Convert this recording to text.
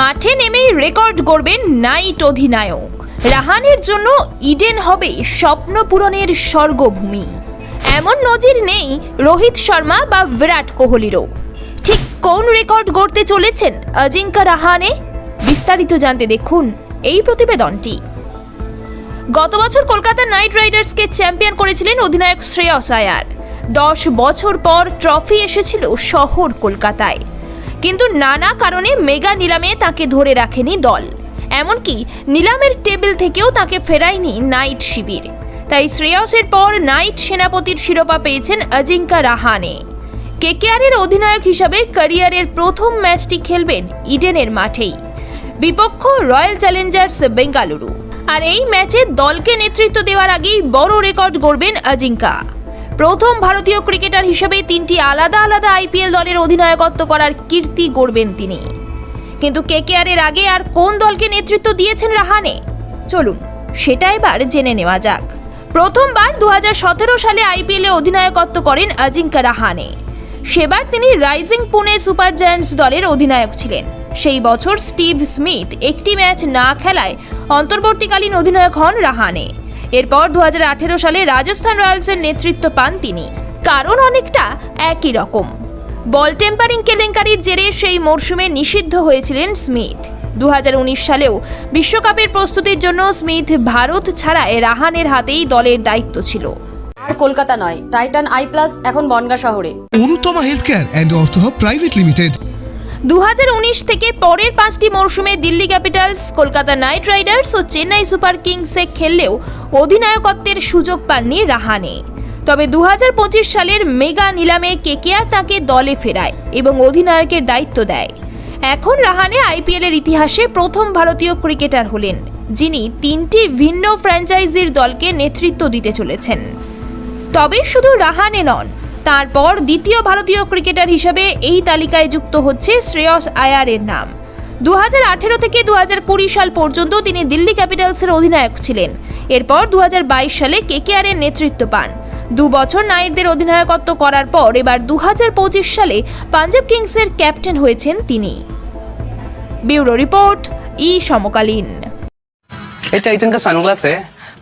মাঠে নেমেই রেকর্ড করবেন নাইট অধিনায়ক। রাহানের জন্য ইডেন হবে স্বপ্ন পূরণের স্বর্গভূমি। এমন নজির নেই রোহিত শর্মা বা বিরাট কোহলিরও। ঠিক কোন রেকর্ড গড়তে চলেছেন অজিঙ্কা রাহানে? বিস্তারিত জানতে দেখুন এই প্রতিবেদনটি। গত বছর কলকাতা নাইট রাইডার্সকে চ্যাম্পিয়ন করেছিলেন অধিনায়ক শ্রেয়স আয়ার। দশ বছর পর ট্রফি এসেছিল শহর কলকাতায়। কিন্তু নানা কারণে মেগা নিলামে তাকে ধরে রাখেনি দল। এমনকি নিলামের টেবিল থেকেও তাকে ফেরায়নি নাইট শিবির। তাই শ্রেয়সের পর নাইট সেনাপতির শিরোপা পেয়েছেন অজিঙ্কা রাহানে। কেকেআরের অধিনায়ক হিসাবে ক্যারিয়ারের প্রথম ম্যাচটি খেলবেন ইডেনের মাঠেই। বিপক্ষ রয়্যাল চ্যালেঞ্জার্স বেঙ্গালুরু। আর এই ম্যাচে দলকে নেতৃত্ব দেওয়ার আগেই বড় রেকর্ড গড়বেন অজিঙ্কা। প্রথম ভারতীয় ক্রিকেটার হিসেবে তিনটি আলাদা আলাদা আইপিএল দলের অধিনায়কত্ব করার কীর্তি গড়বেন তিনি। কিন্তু কেকেআরের আগে আর কোন দলকে নেতৃত্ব দিয়েছেন রাহানে? চলুন, সেটা এবার জেনে নেওয়া যাক। প্রথমবার দু সতেরো সালে আইপিএলে অধিনায়কত্ব করেন অজিঙ্কা রাহানে। সেবার তিনি রাইজিং পুনে সুপার জায়ান্টস দলের অধিনায়ক ছিলেন। সেই বছর স্টিভ স্মিথ একটি ম্যাচ না খেলায় অন্তর্বর্তীকালীন অধিনায়ক হন রাহানে। এরপর দুহাজার আঠেরো সালে রাজস্থান রয়্যালসের নেতৃত্ব পান তিনি। কারণ অনেকটা একই রকম। বল টেম্পারিং কেলেঙ্কারির জেরে সেই মরশুমে নিষিদ্ধ হয়েছিলেন স্মিথ। দু হাজার উনিশ সালেও বিশ্বকাপের প্রস্তুতির জন্য স্মিথ ভারত ছাড়ায় রাহানের হাতেই দলের দায়িত্ব ছিল। আর কলকাতা নয় টাইটান আই প্লাস এখন বনগা শহরে। Anutama Health Care and Ortho Private Limited. দু হাজার উনিশ থেকে পরের পাঁচটি মরশুমে Delhi Capitals, Kolkata Knight Riders ও চেন্নাই সুপার কিংসে খেললেও অধিনায়কত্বের সুযোগ পাননি রাহানে। তবে দু হাজার পঁচিশ সালের মেগা নিলামে কেকেআর তাকে দলে ফেরায় এবং অধিনায়কের দায়িত্ব দেয়। এখন রাহানে আইপিএলের ইতিহাসে প্রথম ভারতীয় ক্রিকেটার হলেন, যিনি তিনটি ভিন্ন ফ্র্যাঞ্চাইজির দলকে নেতৃত্ব দিতে চলেছেন। তবে শুধু রাহানে নন তারপর দ্বিতীয় ভারতীয় ক্রিকেটার হিসেবে এই তালিকায় যুক্ত হচ্ছে শ্রেয়স আয়ারের নাম। দু হাজার থেকে দুহাজার কুড়ি সাল পর্যন্ত তিনি দিল্লি ক্যাপিটালসের অধিনায়ক ছিলেন। এরপর দুহাজার বাইশ সালে কেকেআরের নেতৃত্ব পান। দু বছর নাইটদের অধিনায়কত্ব করার পর এবার দু হাজার পঁচিশ সালে পাঞ্জাব কিংসের ক্যাপ্টেন হয়েছেন তিনি। ব্যুরো রিপোর্ট, ই সমকালীন। সানগ্লাস।